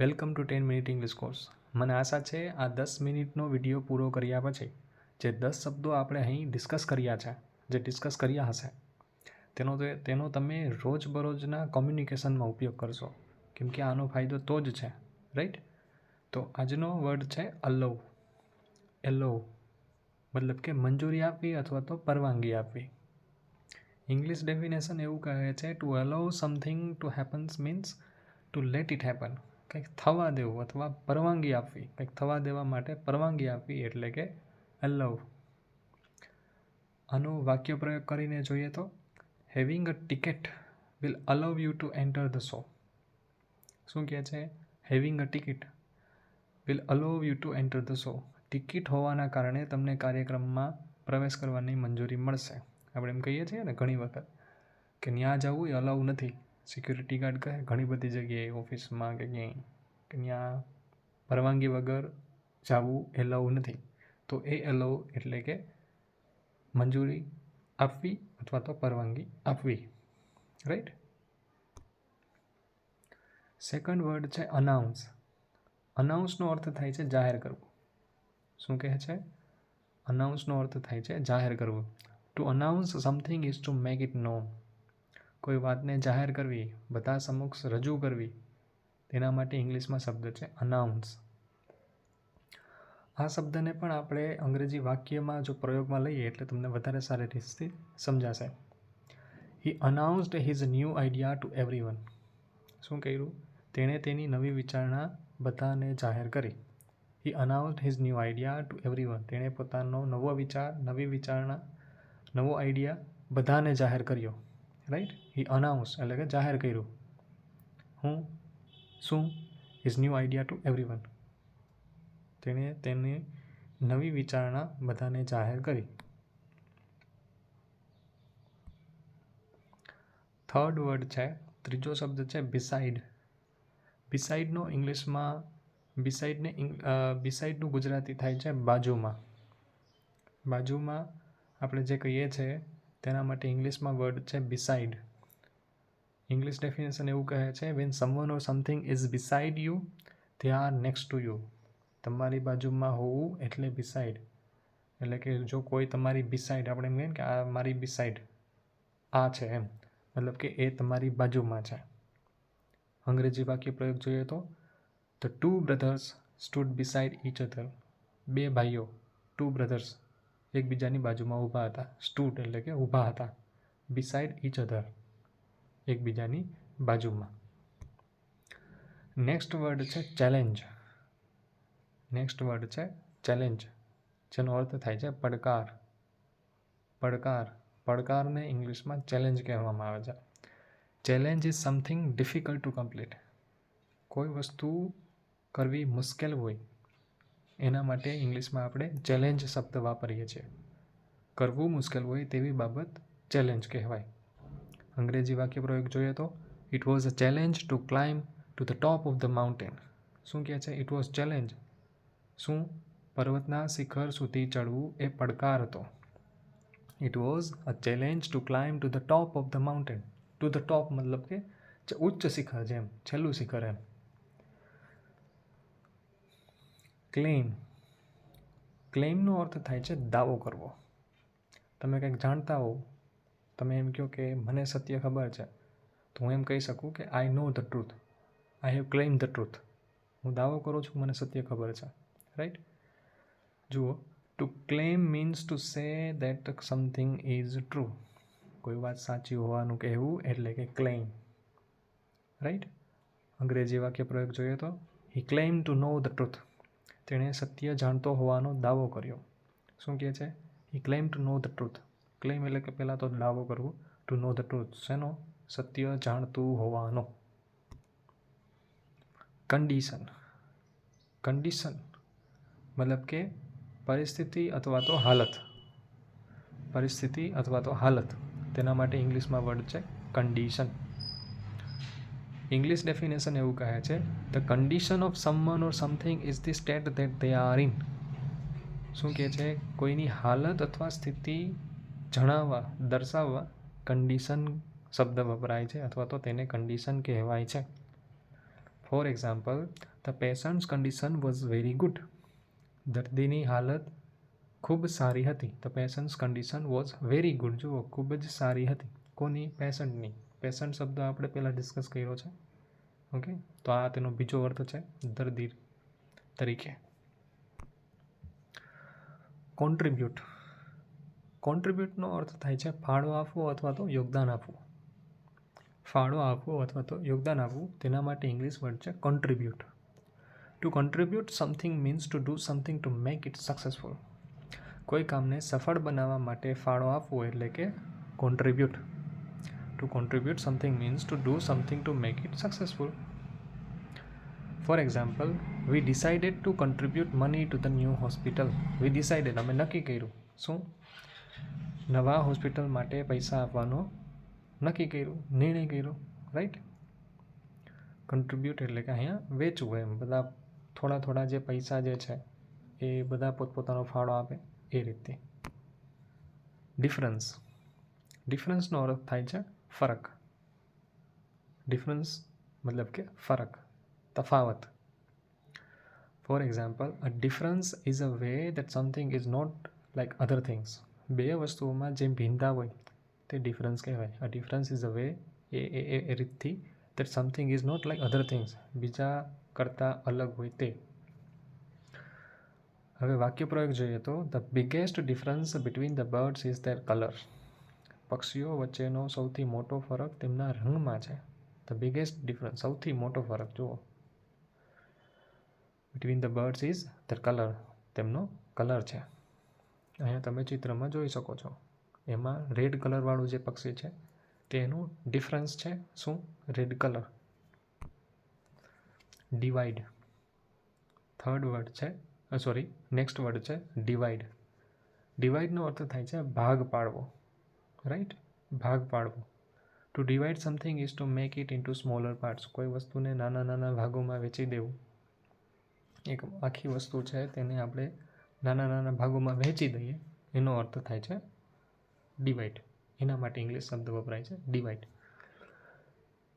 Welcome to ten minute English course. મને આશા છે આ દસ મિનિટનો વીડિયો પૂરો કર્યા પછી, જે દસ શબ્દો આપણે અહીં ડિસ્કસ કર્યા છે, જે ડિસ્કસ કર્યા હશે, તેનો તેનો તમે રોજબરોજના કોમ્યુનિકેશનમાં ઉપયોગ કરશો. કેમ કે આનો ફાયદો તો જ છે, રાઈટ? તો આજનો વર્ડ છે અલવ. એલો મતલબ કે મંજૂરી આપવી અથવા તો પરવાનગી આપવી. ઇંગ્લિશ ડેફિનેશન એવું કહે છે to allow something to happens means to let it happen કંઈક થવા દેવું અથવા પરવાનગી આપવી, કંઈક થવા દેવા માટે પરવાનગી આપવી એટલે કે અલવ આનો વાક્ય પ્રયોગ કરીને જોઈએ તો having a ticket will allow you to enter the show શું કહે છે? Having a ticket will allow you to enter the show ticket હોવાના કારણે તમને કાર્યક્રમમાં પ્રવેશ કરવાની મંજૂરી મળશે. આપણે એમ કહીએ છીએ ને ઘણી વખત, કે ત્યાં જવું એ અલાઉ નથી. સિક્યુરિટી ગાર્ડ કહે, ઘણી બધી જગ્યાએ ઓફિસમાં કે ક્યાંય, કે ત્યાં પરવાનગી વગર જવું એલાઉ નથી. તો એ એલાઉ એટલે કે મંજૂરી આપવી અથવા તો પરવાનગી આપવી. રાઈટ સેકન્ડ વર્ડ છે અનાઉન્સ અનાઉન્સનો અર્થ થાય છે જાહેર કરવું. શું કહે છે? અનાઉન્સનો અર્થ થાય છે જાહેર કરવું. To announce something is to make it known કોઈ વાતને જાહેર કરવી, બધા સમક્ષ રજૂ કરવી, તેના માટે ઇંગ્લિશમાં શબ્દ છે અનાઉન્સ આ શબ્દને પણ આપણે અંગ્રેજી વાક્યમાં જો પ્રયોગમાં લઈએ એટલે તમને વધારે સારી રીતથી સમજાશે. He announced his new idea to everyone શું કર્યું? તેણે તેની નવી વિચારણા બધાને જાહેર કરી. He announced his new idea to everyone તેણે પોતાનો નવો વિચાર, નવી વિચારણા, નવો આઈડિયા બધાને જાહેર કર્યો. રાઈટ હી અનાઉન્સ એટલે કે જાહેર કર્યું. હું, શું is new idea to everyone તેણે તેની નવી વિચારણા બધાને જાહેર કરી. થર્ડ વર્ડ છે, ત્રીજો શબ્દ છે બિસાઇડ બિસાઇડનો ઇંગ્લિશમાં બિસાઇડને બિસાઇડનું ગુજરાતી થાય છે બાજુમાં. બાજુમાં આપણે જે કહીએ છીએ તેના માટે ઇંગ્લિશમાં વર્ડ છે બિસાઇડ ઇંગ્લિશ ડેફિનેશન એવું કહે છે when someone or something is beside you they are next to you તમારી બાજુમાં હોવું એટલે બિસાઇડ એટલે કે જો કોઈ તમારી બિસાઇડ આપણે એમ કે આ મારી બિસાઇડ આ છે એમ. મતલબ કે એ તમારી બાજુમાં છે. અંગ્રેજી વાક્ય પ્રયોગ જોઈએ તો the two brothers stood beside each other બે ભાઈઓ ટુ બ્રધર્સ એકબીજાની બાજુમાં ઊભા હતા. સ્ટૂટ એટલે કે ઊભા હતા. બિસાઇડ ઈચ અધર એકબીજાની બાજુમાં. નેક્સ્ટ વર્ડ છે ચેલેન્જ નેક્સ્ટ વર્ડ છે ચેલેન્જ જેનો અર્થ થાય છે પડકાર. પડકાર. પડકારને ઇંગ્લિશમાં ચેલેન્જ કહેવામાં આવે છે. Challenge is something difficult to complete કોઈ વસ્તુ કરવી મુશ્કેલ હોય એના માટે ઇંગ્લિશમાં આપણે ચેલેન્જ શબ્દ વાપરીએ છીએ. કરવું મુશ્કેલ હોય તેવી બાબત ચેલેન્જ કહેવાય. અંગ્રેજી વાક્ય પ્રયોગ જોઈએ તો it was a challenge to climb to the top of the mountain શું કહે છે? ઇટ વોઝ ચેલેન્જ શું પર્વતના શિખર સુધી ચડવું એ પડકાર હતો? It was a challenge to climb to the top of the mountain to the top મતલબ કે ઉચ્ચ શિખર જેમ, છેલ્લું શિખર એમ. ક્લેમ ક્લેમનો અર્થ થાય છે દાવો કરવો. તમે કંઈક જાણતા હો તમે એમ કહો કે મને સત્ય ખબર છે, તો હું એમ કહી શકું કે I know the truth I have claim the truth હું દાવો કરું છું, મને સત્ય ખબર છે. રાઈટ જુઓ to claim means to say that something is true કોઈ વાત સાચી હોવાનું કહેવું એટલે કે ક્લેમ રાઈટ અંગ્રેજી વાક્ય પ્રયોગ જોઈએ તો he claim to know the truth તેણે સત્ય જાણતો હોવાનો દાવો કર્યો. શું કહે છે? He claim to know the truth claim એટલે કે પહેલાં તો દાવો કરવો. ટુ નો ધ ટ્રુથ શેનો? સત્ય જાણતું હોવાનો. કન્ડિશન કન્ડિશન મતલબ કે પરિસ્થિતિ અથવા તો હાલત. પરિસ્થિતિ અથવા તો હાલત. તેના માટે ઇંગ્લિશમાં વર્ડ છે કન્ડિશન ઇંગ્લિશ ડેફિનેશન એવું કહે છે the condition of someone or something is the state that they are in શું કહે છે? કોઈની હાલત અથવા સ્થિતિ જણાવવા, દર્શાવવા કન્ડિશન શબ્દ વપરાય છે અથવા તો તેને કન્ડિશન કહેવાય છે. For example the patient's condition was very good દર્દીની હાલત ખૂબ સારી હતી. The patient's condition was very good જુઓ, ખૂબ જ સારી હતી. કોની? પેશન્ટની પેશન્ટ શબ્દ આપણે પહેલાં ડિસ્કસ કર્યો છે. ઓકે તો આ તેનો બીજો અર્થ છે દર્દી તરીકે. કોન્ટ્રીબ્યુટ કોન્ટ્રીબ્યુટનો અર્થ થાય છે ફાળો આપવો અથવા તો યોગદાન આપવું. ફાળો આપવો અથવા તો યોગદાન આપવું. તેના માટે ઇંગ્લિશ વર્ડ છે contribute to contribute something means to do something to make it successful કોઈ કામને સફળ બનાવવા માટે ફાળો આપવો એટલે કે contribute to contribute something means to do something to make it successful. For example we decided to contribute money to the new hospital we decided અમે નક્કી કર્યું. શું? નવા હોસ્પિટલ માટે પૈસા આપવાનો નક્કી કર્યું, નિર્ણય કર્યો રાઈટ કન્ટ્રીબ્યુટ એટલે કે અહીંયા વેચવું એમ. બધા થોડા થોડા જે પૈસા જે છે, એ બધા પોતપોતાનો ફાળો આપે એ રીતે. ડિફરન્સ ડિફરન્સનો અર્થ થાય છે ફરક ડિફરન્સ મતલબ કે ફરક તફાવત for example a difference is a way that something is not like other things બે વસ્તુઓમાં જેમ ભિન્નતા હોય, તે ડિફરન્સ કહેવાય. A difference is a way એ એ એ રીતથી that something is not like other things બીજા કરતાં અલગ હોય તે. હવે વાક્ય પ્રયોગ જોઈએ તો the biggest difference between the birds is their colour પક્ષીઓ વચ્ચેનો સૌથી મોટો ફરક તેમના રંગમાં છે. ધ બિગેસ્ટ ડિફરન્સ સૌથી મોટો ફરક, જુઓ. Between the birds is the colour તેમનો કલર છે. અહીંયા તમે ચિત્રમાં જોઈ શકો છો. એમાં રેડ કલરવાળું જે પક્ષી છે, તેનું ડિફરન્સ છે શું? Red colour divide third word છે સોરી નેક્સ્ટ વર્ડ છે ડિવાઈડ ડિવાઈડનો અર્થ થાય છે ભાગ પાડવો. રાઈટ ભાગ પાડવો. To divide something is to make it into smaller parts કોઈ વસ્તુને નાના નાના ભાગોમાં વેચી દેવું. એક આખી વસ્તુ છે, તેને આપણે નાના નાના ભાગોમાં વહેંચી દઈએ. એનો અર્થ થાય છે ડિવાઈડ એના માટે ઇંગ્લિશ શબ્દ વપરાય છે divide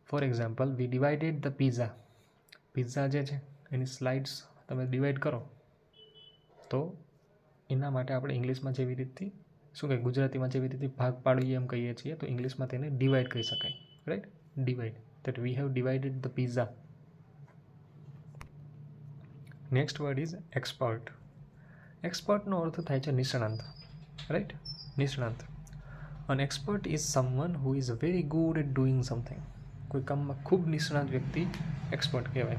for example we divided the pizza pizza જે છે, એની સ્લાઇડ્સ તમે ડિવાઈડ કરો. તો એના માટે આપણે ઇંગ્લિશમાં જેવી રીતથી શું કહે ગુજરાતીમાં જેવી રીતે ભાગ પાડીએ એમ કહીએ છીએ, તો ઇંગ્લિશમાં તેને ડિવાઈડ કહી શકાય. Right divide that we have divided the pizza next word is expert એક્સપર્ટનો અર્થ થાય છે નિષ્ણાંત. રાઈટ નિષ્ણાંત. An expert is someone who is very good at doing something કોઈ કામમાં ખૂબ નિષ્ણાંત વ્યક્તિ એક્સપર્ટ કહેવાય.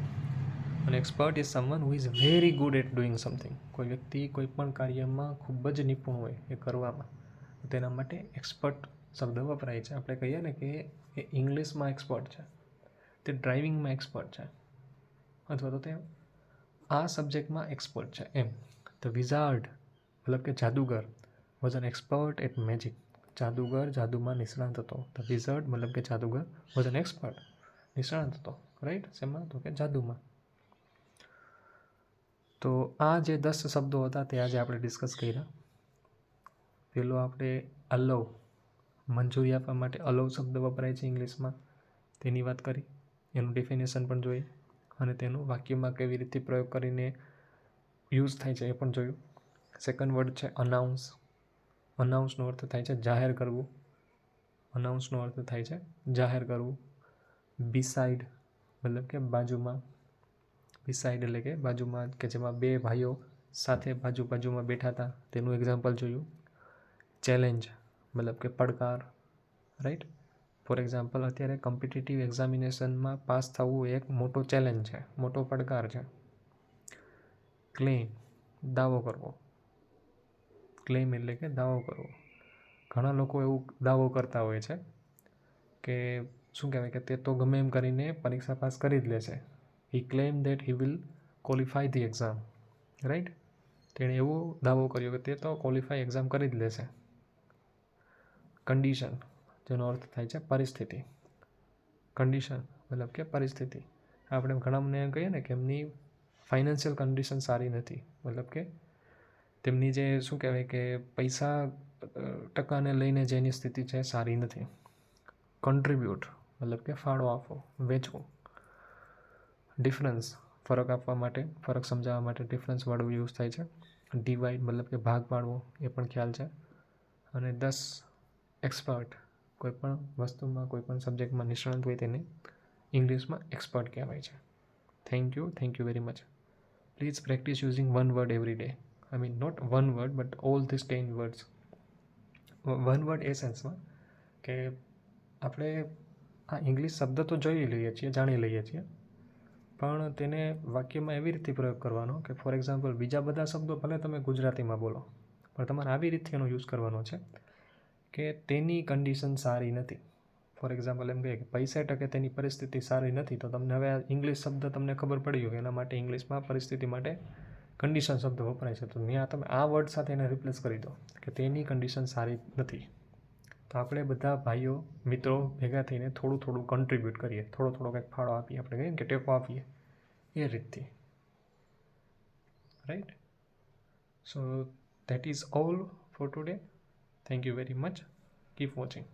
અને expert is someone who is very good at doing something કોઈ વ્યક્તિ કોઈ પણ કાર્યમાં ખૂબ જ નિપુણ હોય એ કરવામાં. તેના માટે એક્સપર્ટ શબ્દ વપરાય છે. આપણે કહીએ ને કે એ ઇંગ્લિશમાં એક્સપર્ટ છે. તે ડ્રાઇવિંગમાં એક્સપર્ટ છે. અથવા તો તે આ સબ્જેક્ટમાં એક્સપર્ટ છે એમ. ધ વિઝાર્ડ મતલબ કે જાદુગર was an expert at magic જાદુગર જાદુમાં નિષ્ણાંત હતો. ધ વિઝર્ડ મતલબ કે જાદુગર વોઝ એન એક્સપર્ટ નિષ્ણાંત હતો. રાઈટ શેમાં તો કે જાદુમાં. તો આ જે દસ શબ્દો હતા તે આજે આપણે ડિસ્કસ કર્યા. પેલો આપણે અલવ મંજૂરી આપવા માટે અલવ શબ્દ વપરાય છે ઇંગ્લિશમાં. તેની વાત કરી, એનું ડેફિનેશન પણ જોઈ અને તેનું વાક્યમાં કેવી રીતે પ્રયોગ કરીને યુઝ થાય છે એ પણ જોયું. સેકન્ડ વર્ડ છે અનાઉન્સ અનાઉન્સનો અર્થ થાય છે જાહેર કરવું. અનાઉન્સનો અર્થ થાય છે જાહેર કરવું. બિસાઇડ મતલબ કે બાજુમાં. બિસાઈડ એટલે કે બાજુમાં કે જેમાં બે ભાઈઓ સાથે બાજુ બાજુમાં બેઠા હતા, તેનું એક્ઝામ્પલ જોયું. ચેલેન્જ મતલબ કે પડકાર રાઈટ ફોર એક્ઝામ્પલ અત્યારે કોમ્પિટિટિવ એક્ઝામિનેશનમાં પાસ થવું એક મોટો ચેલેન્જ છે, મોટો પડકાર છે. ક્લેમ દાવો કરવો. ક્લેમ એટલે કે દાવો કરવો. ઘણા લોકો એવું દાવો કરતા હોય છે કે શું કહેવાય કે તે તો ગમે એમ કરીને પરીક્ષા પાસ કરી જ લેશે he claim that he will qualify the exam right તેણે એવો દાવો કર્યો કે તે તો ક્વોલિફાય એક્ઝામ કરી જ લેશે. કન્ડિશન જેનો અર્થ થાય છે પરિસ્થિતિ. કન્ડિશન મતલબ કે પરિસ્થિતિ. આપણે ઘણા મને કહીએ ને કે એમની ફાઇનાન્શિયલ કન્ડિશન સારી નથી. મતલબ કે તેમની જે શું કહેવાય કે પૈસા ટકાને લઈને જેની સ્થિતિ છે સારી નથી. કન્ટ્રીબ્યુટ મતલબ કે ફાળો આપવો વેચવો. ડિફરન્સ ફરક આપવા માટે, ફરક સમજાવવા માટે ડિફરન્સ વર્ડ યુઝ થાય છે. ડિવાઈડ મતલબ કે ભાગ પાડવો, એ પણ ખ્યાલ છે. અને દસ એક્સપર્ટ કોઈપણ વસ્તુમાં કોઈપણ સબ્જેક્ટમાં નિષ્ણાંત હોય તેને ઇંગ્લિશમાં એક્સપર્ટ કહેવાય છે. Thank you thank you very much please practice using one word every day I mean not one word but all this ten words one word એ સેન્સમાં કે આપણે આ ઇંગ્લિશ શબ્દ તો જોઈ લઈએ છીએ, જાણી લઈએ છીએ. પણ તેને વાક્યમાં એવી રીતે પ્રયોગ કરવાનો કે ફોર એક્ઝામ્પલ બીજા બધા શબ્દો ભલે તમે ગુજરાતીમાં બોલો, પણ તમારે આવી રીતે એનો યુઝ કરવાનો છે કે તેની કન્ડિશન સારી નથી. ફોર એક્ઝામ્પલ એમ કહે કે પૈસા ટકે તેની પરિસ્થિતિ સારી નથી, તો તમને હવે ઇંગ્લિશ શબ્દ તમને ખબર પડી ગયો એના માટે ઇંગ્લિશમાં પરિસ્થિતિ માટે કન્ડિશન શબ્દ વપરાય છે. તો ત્યાં તમે આ વર્ડ સાથે એને રિપ્લેસ કરી દો કે તેની કન્ડિશન સારી નથી. તો આપણે બધા ભાઈઓ, મિત્રો ભેગા થઈને થોડું થોડું કન્ટ્રીબ્યુટ કરીએ. થોડો થોડો કંઈક ફાળો આપીએ, આપણે કહીએ કે ટેકો આપીએ. એ રીતથી. Right so that is all for today thank you very much keep watching